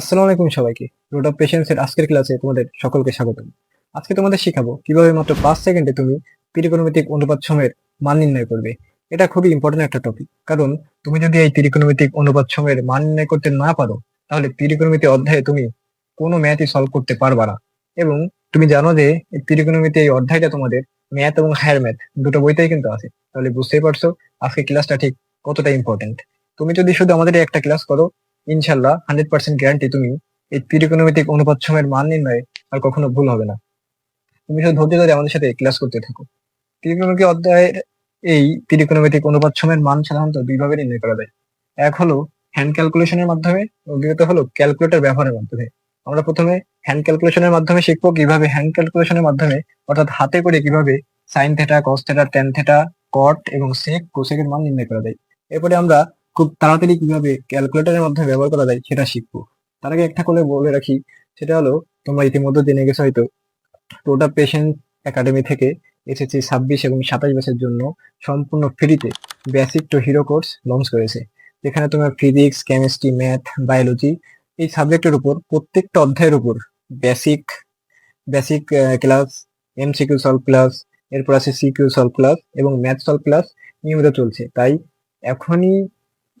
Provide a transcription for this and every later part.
আসসালামু আলাইকুম সবাইকে। রোড অফ পেশেন্সের আজকের ক্লাসে তোমাদের সকলকে স্বাগতম। আজকে তোমাদের শেখাবো কীভাবে মাত্র পাঁচ সেকেন্ডে তুমি ত্রিকোণমিতিক অনুপাত সময়ের মান নির্ণয় করবে। এটা খুবই ইম্পর্টেন্ট একটা টপিক কারণ তুমি যদি এই ত্রিকোণমিতিক অনুপাত সময়ের মান নির্ণয় করতে না পারো, তাহলে ত্রিকোণমিতি অধ্যায়ে তুমি কোনো ম্যাথই সলভ করতে পারবা না। এবং তুমি জানো যে এই ত্রিকোণমিতি এই অধ্যায়টা তোমাদের ম্যাথ এবং হায়ার ম্যাথ দুটো বইতেই কিন্তু আছে। তাহলে বুঝতেই পারছ আজকে ক্লাসটা ঠিক কতটা ইম্পর্টেন্ট তুমি যদি শুধু আমাদের একটা ক্লাস করো ইনশাল্লাহ, হান্ড্রেড পার্সেন্ট গ্যারান্টি তুমি এই ত্রিকোণমিতিক অনুপাত সময়ের মান নির্ণয়ে আর কখনো ভুল হবে না। তুমি শুধু ধৈর্য ধরে আমাদের সাথে ক্লাস করতে থাকো। ত্রিকোণমিতিক অধ্যায়ের এই ত্রিকোণমিতিক অনুপাত সময়ের মান সাধারণত দুইভাবে নির্ণয় করা যায়। এক হলো হ্যান্ড ক্যালকুলেশনের মাধ্যমে দ্বিতীয়ত হলো ক্যালকুলেটর ব্যবহারের মাধ্যমে। আমরা প্রথমে হ্যান্ড ক্যালকুলেশনের মাধ্যমে শিখব কীভাবে হ্যান্ড ক্যালকুলেশনের মাধ্যমে অর্থাৎ হাতে করে কীভাবে sine theta cos theta tan theta cot এবং সেক কোসেকের মান নির্ণয় করা যায়। এরপরে আমরা খুব তাড়াতাড়ি কীভাবে ক্যালকুলেটরের মাধ্যমে ব্যবহার করা যায় সেটা শিখব। তার আগে একটা করে বলে রাখি, সেটা হলো তোমরা ইতিমধ্যে জেনে গেছো হয়তো টোটা পেশেন্ট একাডেমি থেকে এসএসসি ছাব্বিশ এবং সাতাশ ব্যাচের জন্য সম্পূর্ণ ফ্রিতে basic to hero course launch করেছে। যেখানে তোমার ফিজিক্স কেমিস্ট্রি ম্যাথ বায়োলজি এই সাবজেক্টের উপর প্রত্যেকটা অধ্যায়ের উপর basic basic class MCQ solve class এরপর আছে সিকিউ সলভ ক্লাস এবং ম্যাথ সলভ ক্লাস নিয়মিত চলছে। তাই এখনই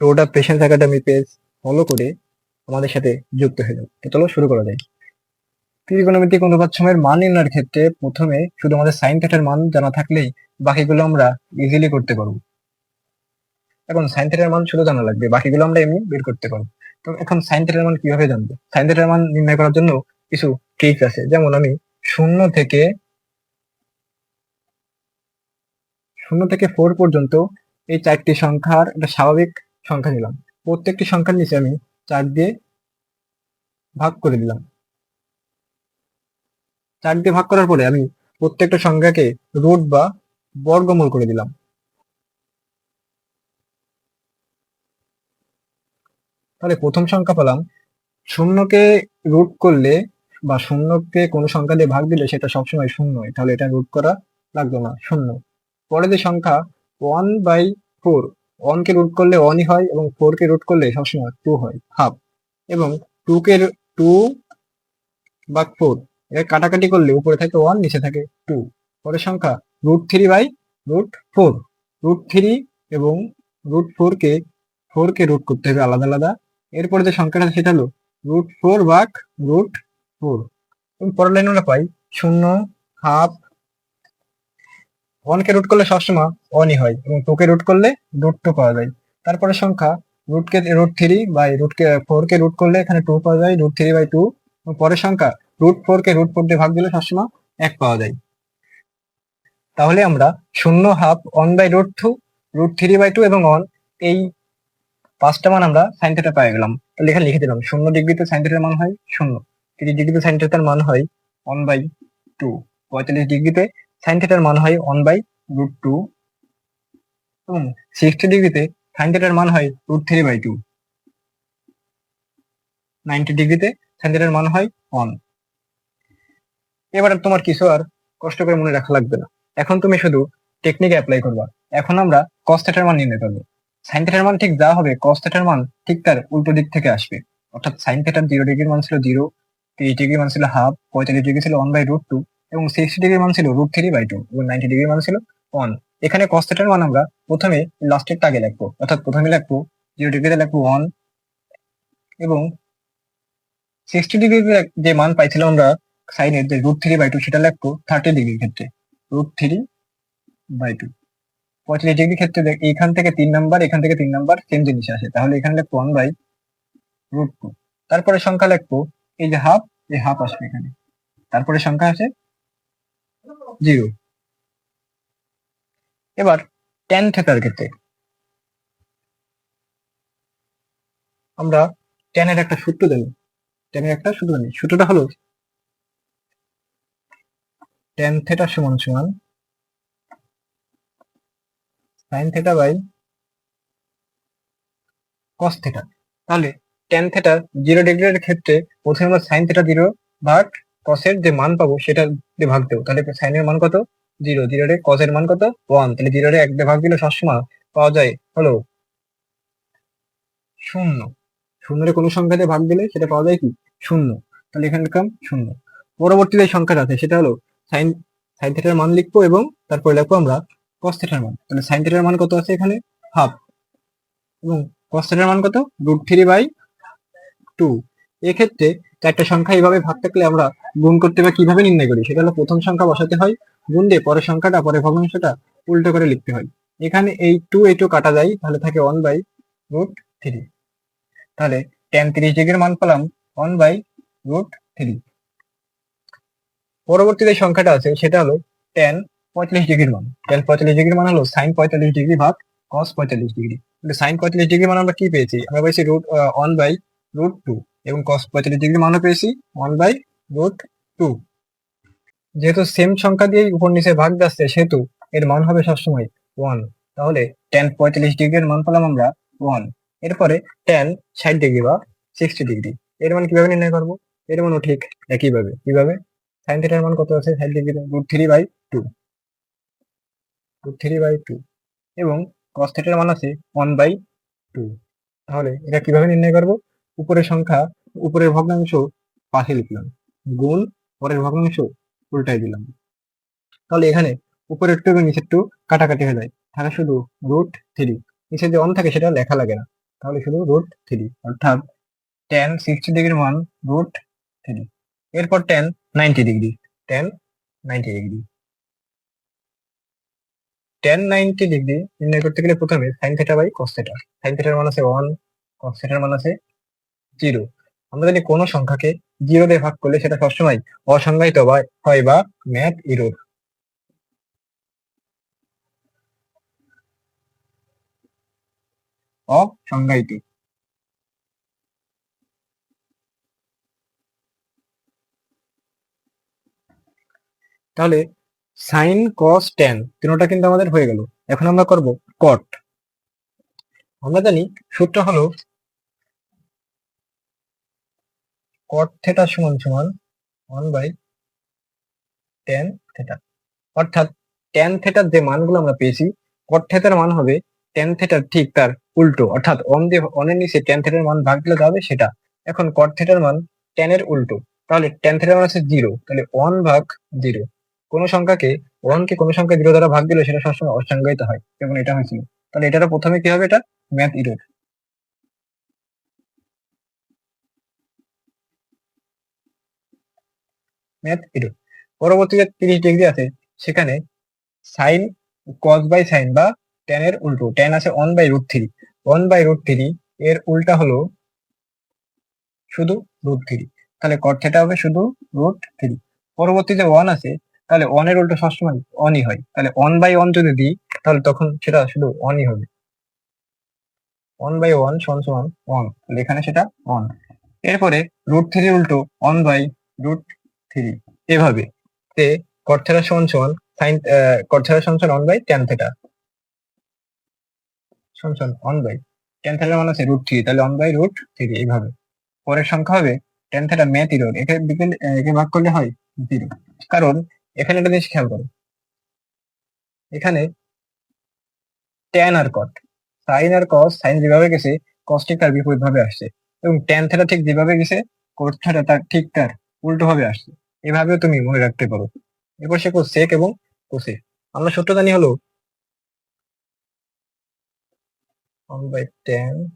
of patience academy page follow করে আমাদের সাথে যুক্ত হয়ে যাও। তো চলো শুরু করা যায় ত্রিকোণমিতিক অনুপাত সময়ের মান নির্ণয়ের ক্ষেত্রে প্রথমে শুধু আমাদের সাইন থিটার মান জানা থাকলেই বাকিগুলো আমরা ইজিলি করতে পারব। এখন সাইন থিটার মান শুধু জানা লাগবে, বাকিগুলো আমরা এমনি বের করতে পারব। তো এখন সাইন থিটার মান কীভাবে জানব? সাইন থিটার মান নির্ণয় করার জন্য কিছু ট্রিক্স আছে। যেমন আমি শূন্য থেকে শূন্য থেকে ফোর পর্যন্ত এই চারটি সংখ্যার একটা স্বাভাবিক সংখ্যা নিলাম। প্রত্যেকটি সংখ্যার নিচে আমি চার দিয়ে ভাগ করে দিলাম। চার দিয়ে ভাগ করার পরে আমি প্রত্যেকটা সংখ্যাকে রুট বা বর্গমূল করে দিলাম। তাহলে প্রথম সংখ্যা পেলাম। শূন্যকে রুট করলে বা শূন্যকে কোনো সংখ্যা দিয়ে ভাগ দিলে সেটা সবসময় শূন্য তাহলে এটা রুট করা লাগল না, শূন্য। পরে যে সংখ্যা ওয়ান বাই ফোর ওয়ানকে রুট করলে ওয়ানই হয় এবং কে রুট করলে সবসময় টু হয় হাফ এবং কে টু বা ফোর এর কাটাকাটি করলে উপরে থাকে ওয়ান নিচে থাকে টু পরের সংখ্যা root three by root four root three এবং রুট ফোর কে ফোর কে রুট করতে হবে আলাদা আলাদা। এরপরে যে সংখ্যাটা সেটা হলো রুট ফোর ভাগ রুট ফোর পরের লাইন আমরা পাই শূন্য হাফ ওয়ান কে রুট করলে সবসময় ওয়ানই হয় এবং টু কে রুট করলে রুট টু পাওয়া যায়। তারপরে সংখ্যা রুটকে রুট থ্রি বাই রুট কে ফোর কে রুট করলে এখানে টু পাওয়া যায় রুট থ্রি বাই টু পরের সংখ্যা রুট ফোর কে রুট ফোর দিয়ে ভাগ দিলে সবসময় এক পাওয়া যায়। তাহলে আমরা শূন্য half one by root two root three by two এবং ওয়ান এই পাঁচটা মান আমরা সাইন থেটা পেয়ে গেলাম। তাহলে এখানে লিখে দিলাম, শূন্য ডিগ্রিতে সাইন থেটার মান হয় শূন্য। তিরিশ ডিগ্রিতে সাইন থেটার মান হয় ওয়ান বাই টু পঁয়তাল্লিশ ডিগ্রিতে সাইন থেটার মান হয় ওয়ান বাই রুট টু এবং সিক্সটি ডিগ্রিতে সাইন থেটার মান হয় root three by two ninety ডিগ্রিতে সাইন থেটার মান হয় ওয়ান এবার তোমার কিছু আর কষ্ট করে মনে রাখা লাগবে না। এখন তুমি শুধু টেকনিক অ্যাপ্লাই করবা। এখন আমরা কস থেটার মান নির্ণয় করব। সাইন থেটার মান ঠিক যা হবে কস থেটার মান ঠিক তার উল্টো দিক থেকে আসবে। অর্থাৎ সাইন থেটার জিরো ডিগ্রির মান ছিল জিরো তিরিশ ডিগ্রি মান ছিল হাফ পঁয়তাল্লিশ ডিগ্রি ছিল ওয়ান বাই রুট টু এবং সিক্সটি ডিগ্রি মান ছিল রুট থ্রি বাই টু এবং নাইনটি ডিগ্রি মান ছিল ওয়ান এখানে কস থেটার মান আমরা প্রথমে লাস্টের টাগে লিখব। অর্থাৎ প্রথমে লিখব জিরো ডিগ্রিতে লিখব ওয়ান এবং সিক্সটি ডিগ্রিতে যে মান পাইছিলাম আমরা সাইনের যে রুট থ্রি বাই টু সেটা লিখব থার্টি ডিগ্রির ক্ষেত্রে। রুট থ্রি বাই টু পঁয়ত্রিশ ডিগ্রি ক্ষেত্রে দেখ, এইখান থেকে তিন নাম্বার এখান থেকে তিন নাম্বার সেম জিনিস আসে। তাহলে এখানে লিখব ওয়ান বাই রুট টু তারপরে সংখ্যা লিখব, এই যে হাফ এই হাফ আসবে এখানে। তারপরে সংখ্যা আছে জিরো এবার টেন থেটার ক্ষেত্রে আমরা টেনের একটা সূত্র জানি টেনের একটা সূত্র জানি সূত্রটা হলো টেন থেটা সমান সমান sine theta by cos theta তাহলে টেন থেটা জিরো ডিগ্রির ক্ষেত্রে প্রথমে আমরা সাইন থেটা জিরো ভাগ কসের যে মান পাবো সেটা দিয়ে ভাগ দেবো। তাহলে সাইনের মান কত? জিরো জিরো রে কসের মান কত? ওয়ান তাহলে জিরো রে এক দিয়ে ভাগ দিলে সবসময় পাওয়া যায় হলো শূন্য। শূন্যের কোনো সংখ্যা দিয়ে ভাগ দিলে সেটা পাওয়া যায় কি? শূন্য। তাহলে এখানে লিখলাম শূন্য। পরবর্তীতে যে সংখ্যাটা আছে সেটা হলো সাইন সাইন থিটার মান লিখব এবং তারপরে লিখব আমরা কস থিটার মান। তাহলে সাইন থিটার মান কত আছে এখানে? হাফ এবং কস থিটার মান কত? রুট থ্রি বাই টু এক্ষেত্রে চারটা সংখ্যা এইভাবে ভাগ থাকলে আমরা গুণ করতে বা কীভাবে নির্ণয় করি? সেটা হলো প্রথম সংখ্যা বসাতে হয়, গুণ দিয়ে পরের সংখ্যাটা, পরের ভগ্নাংশটা উল্টো করে লিখতে হয়। এখানে এই টু এই টু কাটা যায়, তাহলে থাকে ওয়ান বাই রুট থ্রি তাহলে টেন তিরিশ ডিগ্রির মান পেলাম ওয়ান বাই রুট থ্রি পরবর্তী যে সংখ্যাটা আছে, সেটা হলো টেন পঁয়তাল্লিশ ডিগ্রির মান। টেন পঁয়তাল্লিশ ডিগ্রির মান হলো সাইন পঁয়তাল্লিশ ডিগ্রি ভাগ কস পঁয়তাল্লিশ ডিগ্রি। সাইন পঁয়তাল্লিশ ডিগ্রি মান আমরা কি পেয়েছি? আমরা পেয়েছি root one by root two এবং কস পঁয়তাল্লিশ ডিগ্রি মানও পেয়েছি ওয়ান বাই রুট টু যেহেতু সেম সংখ্যা দিয়ে উপর নিচে ভাগ যাচ্ছে সেহেতু এর মান হবে সবসময় ওয়ান তাহলে টেন পঁয়তাল্লিশ ডিগ্রির মান পেলাম আমরা ওয়ান এরপরে টেন ষাট ডিগ্রি বা সিক্সটি ডিগ্রি। এর মান কীভাবে নির্ণয় করব? এর মানও ঠিক একইভাবে। কীভাবে? সাইন থিটার মান কত আছে? ষাট degree root three by two root three by two এবং কস থিটার মান আছে ওয়ান বাই টু তাহলে এটা কীভাবে নির্ণয় করব? উপরের সংখ্যা, উপরের ভগ্নাংশ পাশে লিখলাম। গুণ পরের ভগ্নাংশ উল্টাই দিলাম। তাহলে এখানে উপরের টু এবং নিচের টু কাটাকাটি হয়ে যায়। থাকে শুধু রুট থ্রি নিচে যে অন থাকে সেটা লেখা লাগে না। তাহলে শুধু রুট থ্রি অর্থাৎ টেন সিক্সটি ডিগ্রির মান রুট থ্রি এরপর tan ninety degree tan ninety degree tan ninety degree নির্ণয় করতে গেলে প্রথমে sine theta by cos theta sine থেটার মান আছে ওয়ান কস থেটার মান আছে জিরো আমরা জানি কোনো সংখ্যাকে জিরো দিয়ে ভাগ করলে সেটা সবসময় অসংজ্ঞায়িত হয় বা ম্যাথ ইরোর। অসংজ্ঞায়িত। তাহলে সাইন কস টেন তিনোটা কিন্তু আমাদের হয়ে গেল। এখন আমরা করব কট আমরা জানি সূত্র হলো কট থেটা সমান সমান ওয়ান বাই টেন থেটা অর্থাৎ টেন থেটার যে মানগুলো আমরা পেয়েছি কট থেটার মান হবে টেন থেটার ঠিক তার উল্টো। অর্থাৎ অন দিয়ে অনের নিচে টেন থেটার মান ভাগ দিলে হবে সেটা। এখন কট থেটার মান টেন এর উল্টো। তাহলে টেন থেটার মান আছে জিরো তাহলে ওয়ান ভাগ জিরো কোনো সংখ্যাকে ওয়ান কে কোনো সংখ্যা জিরো দ্বারা ভাগ দিলে সেটা সবসময় অসংজ্ঞায়িত হয়। যেমন এটা হয়েছিল। তাহলে এটার প্রথমে কি হবে এটা? ম্যাথ ইরোর ম্যাথ ইরোর পরবর্তীতে তিরিশ ডিগ্রি আছে, সেখানে সাইন কস বাই সাইন বা টেন এর উল্টো। টেন আছে one by root three one by root three এর উল্টা হলো শুধু রুট থ্রি তাহলে কট হবে শুধু রুট থ্রি পরবর্তীতে ওয়ান আছে, তাহলে এর উল্টো সবসময় অনই হয়। তাহলে ওয়ান বাই ওয়ান যদি দিই, তাহলে তখন সেটা শুধু অনই হবে। ওয়ান বাই ওয়ান সমান সমান ওয়ান এখানে সেটা ওয়ান এরপরে রুট থ্রি উল্টো ওয়ান বাই রুট থ্রি এভাবে তে কট থেটা সমান সমান সাইন কট থেটা সমান সমান ওয়ান বাই টেন থেটা সমান সমান ওয়ান বাই টেন থেটার মান আছে রুট থ্রি তাহলে ওয়ান বাই রুট থ্রি এইভাবে। পরের সংখ্যা হবে টেন থেটা ম্যাথ ইরোর একে বিকেল একে ভাগ করলে হয় জিরো কারণ এখানে একটা জিনিস খেয়াল করো, এখানে ট্যান আর কট সাইন আর কস সাইন যেভাবে গেছে কস ঠিক তার বিপরীত ভাবে আসছে এবং ট্যান থেটা ঠিক যেভাবে গেছে কোট তার ঠিক তার উল্টো ভাবে আসছে। এভাবেও তুমি মনে রাখতে পারো। এরপর সে সেক এবং কোসে আমরা সূত্র জানি হলো ওয়ান বাই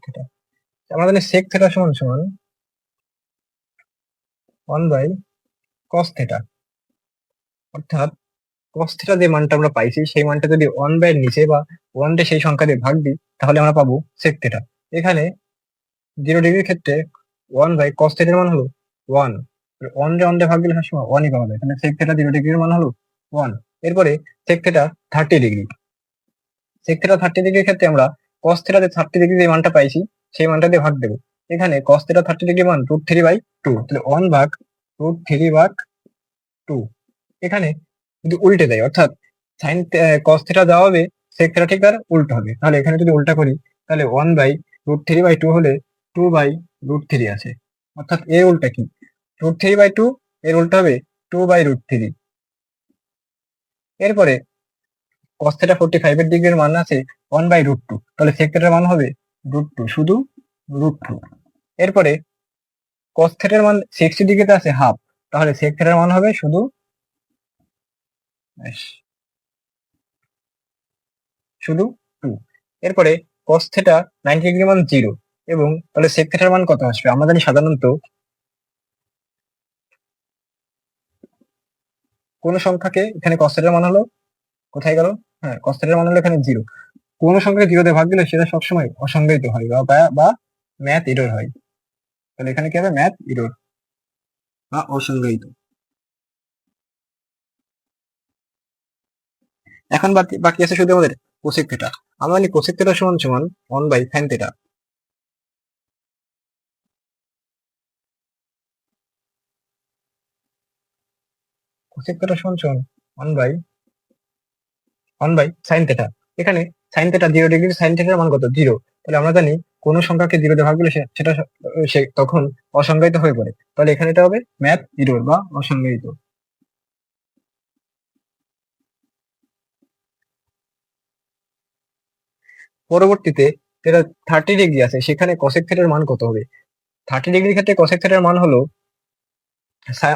থেটা আমরা জানি সেক থেটা সমান সমান ওয়ান বাই কস থেটা অর্থাৎ কস থিটা যে মানটা আমরা পাইছি, সেই মানটা যদি ওয়ান বাই নিচে বা ওয়ান দিয়ে সেই সংখ্যা দিয়ে ভাগ দিই, তাহলে আমরা পাবো সেক থিটা এখানে জিরো ডিগ্রির ক্ষেত্রে ওয়ান বাই কস থিটার মান হলো ওয়ান ওয়ান দিয়ে ওয়ান দিয়ে ভাগ দিলে সবসময় ওয়ানই পাওয়া যায়। এখানে sec থিটা জিরো ডিগ্রির মান হলো ওয়ান এরপরে sec theta thirty degree sec theta thirty ডিগ্রির ক্ষেত্রে আমরা cos থিটা যে থার্টি ডিগ্রি যে মানটা পাইছি, সেই মানটা দিয়ে ভাগ দেবো। এখানে cos থিটা থার্টি ডিগ্রি মান রুট থ্রি বাই টু তাহলে ওয়ান ভাগ রুট থ্রি ভাগ টু এখানে যদি উল্টে দেয়, অর্থাৎ সাইন কস থিটা দেওয়া হবে সেক থিটা ঠিক তার উল্টো হবে। তাহলে এখানে যদি উল্টা করি, তাহলে one by root three by two হলে টু বাই রুট থ্রি আছে অর্থাৎ এর উল্টা কি? রুট থ্রি বাই টু এর উল্টো হবে টু বাই রুট থ্রি এরপরে কস থিটা ফোর্টি ফাইভ এর ডিগ্রির মান আছে ওয়ান বাই রুট টু তাহলে সেক থিটার মান হবে রুট টু শুধু রুট টু এরপরে কস থেটার মান সিক্সটি ডিগ্রিতে আছে হাফ তাহলে সেক থেটার মান হবে শুধু শুধু টু এরপরে কস থেটা নাইনটি ডিগ্রি মান জিরো এবং তাহলে সেক থেটার মান কত আসবে? আমরা জানি সাধারণত কোন সংখ্যাকে এখানে কস থেটার মান হলো, কোথায় গেল? হ্যাঁ কস থেটার মান হলো এখানে জিরো কোন সংখ্যাকে জিরো দিয়ে ভাগ দিলে সেটা সবসময় অসংজ্ঞায়িত হয় বা- বা বা ম্যাথ ইরোর হয়। তাহলে এখানে কি হবে? ম্যাথ ইরোর বা অসংজ্ঞায়িত এখন বাকি বাকি আছে শুধু আমাদের কোসেক থেটা আমরা জানি কোসেক থেটা সমান সমান one by sine theta theta সমান সমান one by one by sine theta এখানে sine theta zero degree sine থেটার মান কত? জিরো তাহলে আমরা জানি কোন সংখ্যাকে জিরো দিয়ে ভাগ সে- সেটা সে তখন অসংজ্ঞায়িত হয়ে পড়ে। তাহলে এখানে এটা হবে ম্যাথ জিরোর বা অসংজ্ঞায়িত। পরবর্তীতে যেটা থার্টি ডিগ্রি আছে, সেখানে কসেক থেটার মান কত হবে? থার্টি ডিগ্রির ক্ষেত্রে কসেক থেটার মান হলো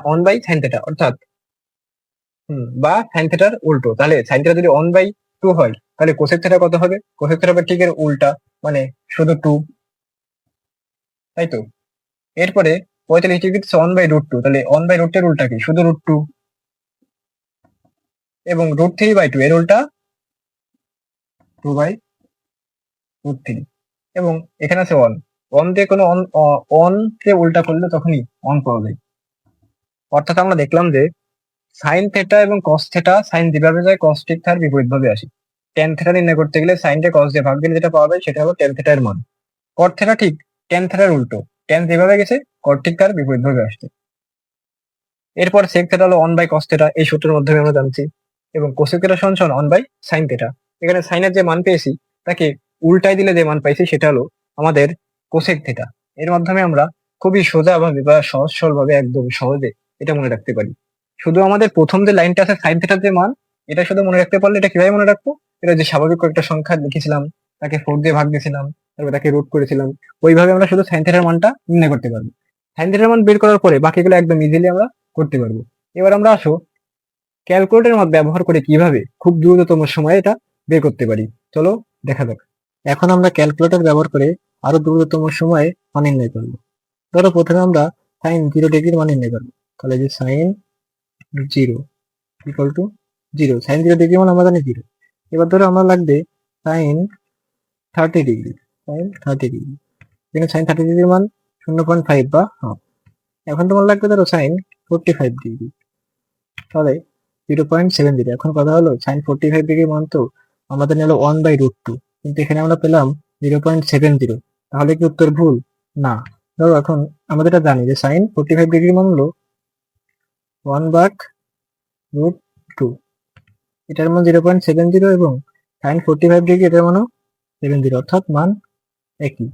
অন বাই সাইন থেটা অর্থাৎ বা সাইন থেটার উল্টো। তাহলে সাইন থেটা যদি অন বাই টু হয়, তাহলে কোসেক থেটা কত হবে? কোসেক থেটা হবে ঠিক এর উল্টা মানে শুধু টু তাই তো? এরপরে পঁয়তাল্লিশ degree one by root two তাহলে অন বাই রুট এর উল্টা কি? শুধু রুট টু এবং রুট থ্রি বাই টু এর উল্টা টু বাই রুট থ্রি এবং এখানে আছে অন অন দিয়ে কোনো অন অন কে উল্টা করলে তখনই অন পাওয়া যায়। অর্থাৎ আমরা দেখলাম যে সাইন থেটা এবং কস থেটা, সাইন যেভাবে যায়, কস ঠিক তার বিপরীত ভাবে আসে। টেন থেটা নির্ণয় করতে গেলে সাইনটা কস দিয়ে ভাগ দিলে যেটা পাওয়া যায়, সেটা হলো টেন থেটা এর মান। কট থেটা ঠিক, টেন থেটার উল্টো। টেন যেভাবে গেছে, কট ঠিক তার বিপরীত ভাবে আসছে। এরপর সেক থেটা হলো অন বাই কস থেটা, এই সূত্রের মাধ্যমে আমরা জানছি। এবং কোসেক থেটা সমান সমান অন বাই সাইন থেটা। এখানে সাইনের যে মান পেয়েছি, তাকে উল্টাই দিলে যে মান পাইছি, সেটা হলো আমাদের কোসেক থেটা। এর মাধ্যমে আমরা খুবই সোজাভাবে বা সহজ সরল ভাবে একদম সহজে এটা মনে রাখতে পারি। শুধু আমাদের প্রথম যে লাইনটা আছে সাইন থেটার যে মান, এটা শুধু মনে রাখতে পারলে এটা কীভাবে মনে রাখব? এটা যে স্বাভাবিক একটা সংখ্যা লিখেছিলাম, তাকে ফোর দিয়ে ভাগ দিয়েছিলাম, তারপর তাকে রুট করেছিলাম, ওইভাবে আমরা শুধু সাইন থেটার মানটা নির্ণয় করতে পারব। সাইন থেটার মান বের করার পরে বাকিগুলো একদম ইজিলি আমরা করতে পারব। এবার আমরা আসো ক্যালকুলেটর মত ব্যবহার করে কীভাবে খুব দ্রুততম সময়ে এটা বের করতে পারি। চলো দেখা যাক। এখন আমরা ক্যালকুলেটর ব্যবহার করে আরও দ্রুততম সময়ে মান নির্ণয় করব। ধরো প্রথমে আমরা সাইন জিরো ডিগ্রির মান নির্ণয় করব। তাহলে যে sine zero equal to zero sine zero degree মানে আমরা জানি জিরো এবার ধরো আমরা লাগবে sine thirty degree sine thirty degree এখানে সাইন থার্টি ডিগ্রির মান শূন্য পয়েন্ট ফাইভ বা হাফ এখন তোমার লাগবে ধরো সাইন ফোরটি ফাইভ ডিগ্রি তাহলে জিরো পয়েন্ট সেভেন জিরো এখন কথা হলো সাইন ফোরটি ফাইভ ডিগ্রি মান তো আমাদের নিল ওয়ান বাই রুট টু কিন্তু এখানে আমরা পেলাম জিরো পয়েন্ট সেভেন জিরো তাহলে কি উত্তর ভুল? না। ধরো এখন আমাদের এটা জানি যে সাইন ফোরটি ফাইভ ডিগ্রি মান হলো ওয়ান বাক রুট টু। এটার মান জিরো পয়েন্ট সেভেন জিরো এবং সাইন ফোরটি ফাইভ ডিগ্রি, এটার মানও সেভেন জিরো, অর্থাৎ মান একই।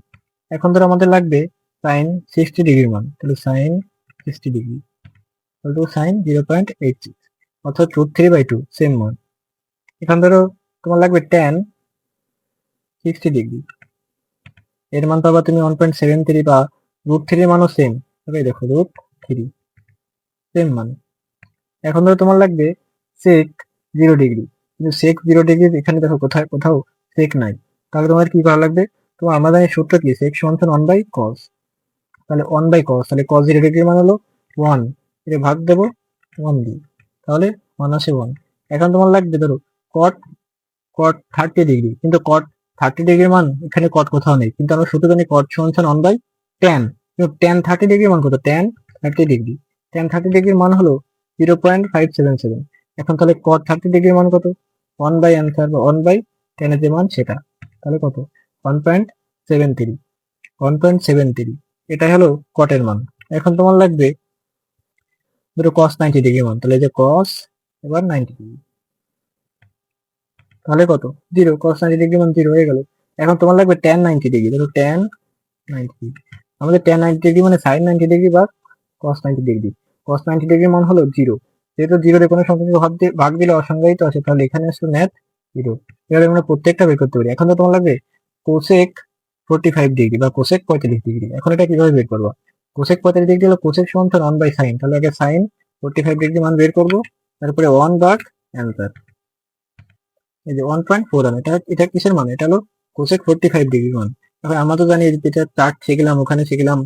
এখন ধরো আমাদের লাগবে সাইন সিক্সটি ডিগ্রি মান, তাহলে sine sixty degree two sine zero point eight six, অর্থাৎ root three by two, same মান। এখন ধরো তোমার লাগবে টেন সিক্সটি ডিগ্রি, এর মান পাবা তুমি ওয়ান পয়েন্ট সেভেন থ্রি বা রুট থ্রির মানও সেম। তবে দেখো রুট থ্রি। সেম মান। এখন ধরো তোমার লাগবে সেক জিরো ডিগ্রি কিন্তু সেক জিরো ডিগ্রি এখানে দেখো কোথায়, কোথাও সেক নাই। তাহলে তোমার কি করা লাগবে? তোমার আমাদের সূত্র কি? সেক সমান ওয়ান বাই কস তাহলে ওয়ান বাই কস তাহলে কস জিরো ডিগ্রির মান হলো ওয়ান এটা ভাগ দেবো ওয়ান দিয়ে। তাহলে ওয়ান আসে ওয়ান এখন তোমার লাগবে ধরো কট কট থার্টি ডিগ্রি কিন্তু কট থার্টি ডিগ্রির মান এখানে কট কোথাও নেই। কিন্তু আমরা সূত্র জানি কট সমান ওয়ান বাই টেন কিন্তু টেন থার্টি ডিগ্রির মান কত? Tan thirty degree tan thirty ডিগ্রির মান হলো zero point five seven seven এখন তাহলে কট থার্টি ডিগ্রির মান কত? ওয়ান বাই অ্যান্সার বা ওয়ান বাই টেনের যে মান সেটা। তাহলে কত? One point seven three one point seven three এটাই হলো কটের মান। এখন তোমার লাগবে ধরো কস নাইনটি ডিগ্রি মান, তাহলে যে কস এবার নাইনটি ডিগ্রি তাহলে কত? জিরো কস নাইনটি ডিগ্রি মান জিরো হয়ে গেল। এখন তোমার লাগবে টেন নাইনটি ডিগ্রি ধরো টেন নাইনটি আমাদের টেন নাইনটি ডিগ্রি মানে সাইন নাইনটি ডিগ্রি বা cos ninety degree cos ninety degree মান হলো জিরো যেহেতু জিরোতে কোনো সংখ্যাকে ভাগ দিয়ে ভাগ দিলে অসংজ্ঞায়িত আছে, তাহলে এখানে আসলে ম্যাথ জিরো এভাবে আমরা প্রত্যেকটা বের করতে পারি। এখন তো তোমার লাগবে কোসেক ফোর্টি ফাইভ ডিগ্রি বা কোসেক পঁয়তাল্লিশ ডিগ্রি এখন এটা কীভাবে বের করব? কোসেক পঁয়তাল্লিশ ডিগ্রি হলো কোসেক সমান ওয়ান বাই সাইন তাহলে আগে সাইন ফোর্টি ফাইভ ডিগ্রি মান বের করব, তারপরে ওয়ান বাক অ্যান্সার এই যে ওয়ান পয়েন্ট এটা এটা কিসের মান? এটা হলো কোসেক ফোর্টি ফাইভ ডিগ্রি মান। এখন আমরা তো জানি যে যেটা চার্ট শিখলাম, ওখানে শিখলাম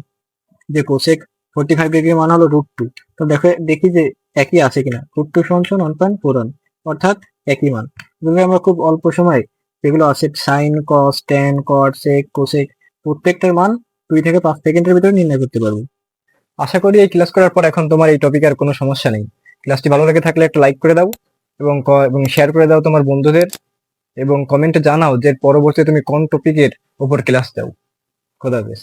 যে কোসেক ফোর্টি ফাইভ ডিগ্রি মান হলো রুট টু তো দেখো, দেখি যে একই আছে কিনা। রুট টু সমান সমান ওয়ান পয়েন্ট ফোর ওয়ান অর্থাৎ একই মান। এভাবে আমরা খুব অল্প সময় যেগুলো আছে sine cos tan cot sec cosec প্রত্যেকটার মান দুই থেকে পাঁচ সেকেন্ডের ভিতরে নির্ণয় করতে পারব। আশা করি এই ক্লাস করার পর এখন তোমার এই টপিকে আর কোনো সমস্যা নেই। ক্লাসটি ভালো লেগে থাকলে একটা লাইক করে দাও এবং এবং শেয়ার করে দাও তোমার বন্ধুদের এবং কমেন্টে জানাও যে পরবর্তীতে তুমি কোন টপিকের ওপর ক্লাস দাও। খোদা হাফেজ।